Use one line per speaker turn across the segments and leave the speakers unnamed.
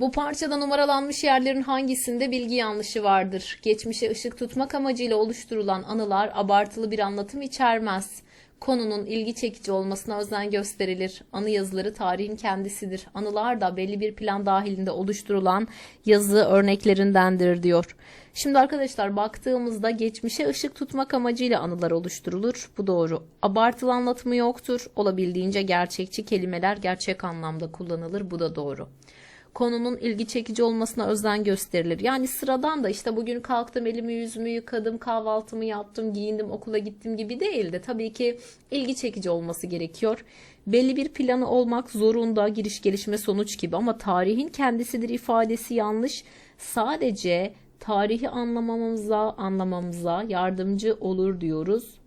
Bu parçada numaralanmış yerlerin hangisinde bilgi yanlışı vardır? Geçmişe ışık tutmak amacıyla oluşturulan anılar abartılı bir anlatım içermez. Konunun ilgi çekici olmasına özen gösterilir. Anı yazıları tarihin kendisidir. Anılar da belli bir plan dahilinde oluşturulan yazı örneklerindendir diyor. Şimdi arkadaşlar baktığımızda geçmişe ışık tutmak amacıyla anılar oluşturulur. Bu doğru. Abartılı anlatımı yoktur. Olabildiğince gerçekçi kelimeler gerçek anlamda kullanılır. Bu da doğru konunun ilgi çekici olmasına özen gösterilir. Yani sıradan da işte bugün kalktım elimi yüzümü yıkadım kahvaltımı yaptım giyindim okula gittim gibi değil de tabii ki ilgi çekici olması gerekiyor. Belli bir planı olmak zorunda giriş gelişme sonuç gibi ama tarihin kendisidir ifadesi yanlış. Sadece tarihi anlamamıza anlamamıza yardımcı olur diyoruz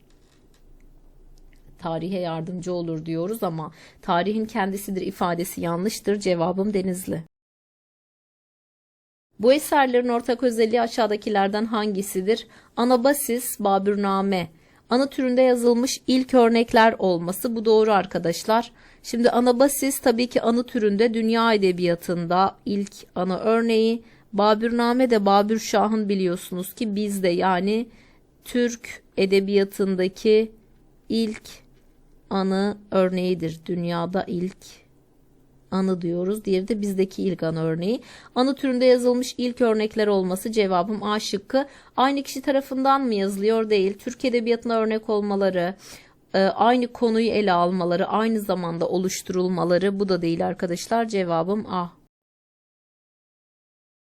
tarihe yardımcı olur diyoruz ama tarihin kendisidir ifadesi yanlıştır. Cevabım Denizli. Bu eserlerin ortak özelliği aşağıdakilerden hangisidir? Anabasis, Babürname. Anı türünde yazılmış ilk örnekler olması bu doğru arkadaşlar. Şimdi anabasis tabii ki anı türünde dünya edebiyatında ilk anı örneği. Babürname de Babür Şah'ın biliyorsunuz ki bizde yani Türk edebiyatındaki ilk anı örneğidir. Dünyada ilk anı diyoruz. Diğeri de bizdeki ilk anı örneği. Anı türünde yazılmış ilk örnekler olması cevabım A şıkkı. Aynı kişi tarafından mı yazılıyor değil. Türk edebiyatına örnek olmaları, e, aynı konuyu ele almaları, aynı zamanda oluşturulmaları bu da değil arkadaşlar. Cevabım A.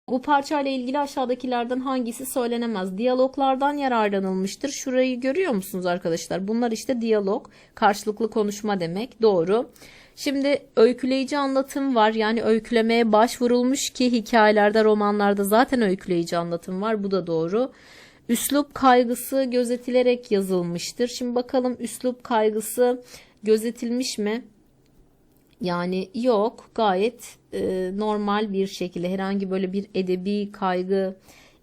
Bu parçayla ilgili aşağıdakilerden hangisi söylenemez? Diyaloglardan yararlanılmıştır. Şurayı görüyor musunuz arkadaşlar? Bunlar işte diyalog, karşılıklı konuşma demek. Doğru. Şimdi öyküleyici anlatım var. Yani öykülemeye başvurulmuş ki hikayelerde, romanlarda zaten öyküleyici anlatım var. Bu da doğru. Üslup kaygısı gözetilerek yazılmıştır. Şimdi bakalım üslup kaygısı gözetilmiş mi? Yani yok gayet e, normal bir şekilde herhangi böyle bir edebi kaygı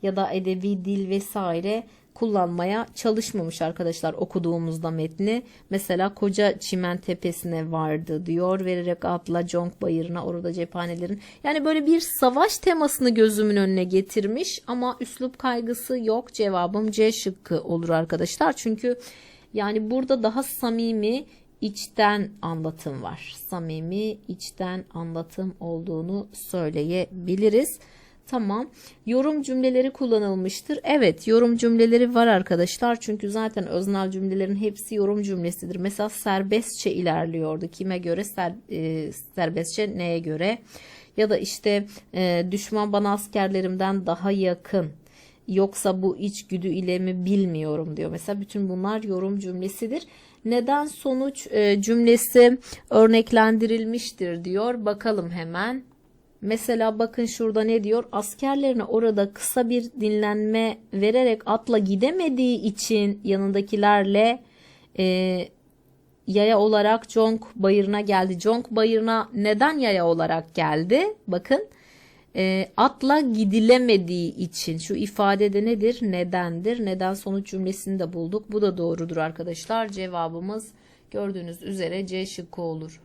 ya da edebi dil vesaire kullanmaya çalışmamış arkadaşlar okuduğumuzda metni. Mesela koca çimen tepesine vardı diyor vererek atla Conk bayırına orada cephanelerin. Yani böyle bir savaş temasını gözümün önüne getirmiş ama üslup kaygısı yok cevabım C şıkkı olur arkadaşlar. Çünkü yani burada daha samimi içten anlatım var. Samimi içten anlatım olduğunu söyleyebiliriz. Tamam. Yorum cümleleri kullanılmıştır. Evet, yorum cümleleri var arkadaşlar. Çünkü zaten öznel cümlelerin hepsi yorum cümlesidir. Mesela serbestçe ilerliyordu. Kime göre? Ser, e, serbestçe neye göre? Ya da işte e, düşman bana askerlerimden daha yakın. Yoksa bu içgüdü ile mi bilmiyorum diyor. Mesela bütün bunlar yorum cümlesidir neden sonuç e, cümlesi örneklendirilmiştir diyor. Bakalım hemen. Mesela bakın şurada ne diyor? Askerlerine orada kısa bir dinlenme vererek atla gidemediği için yanındakilerle e, yaya olarak Jonk bayırına geldi. Jonk bayırına neden yaya olarak geldi? Bakın e, atla gidilemediği için şu ifadede nedir? Nedendir. Neden sonuç cümlesini de bulduk. Bu da doğrudur arkadaşlar. Cevabımız gördüğünüz üzere C şıkkı olur.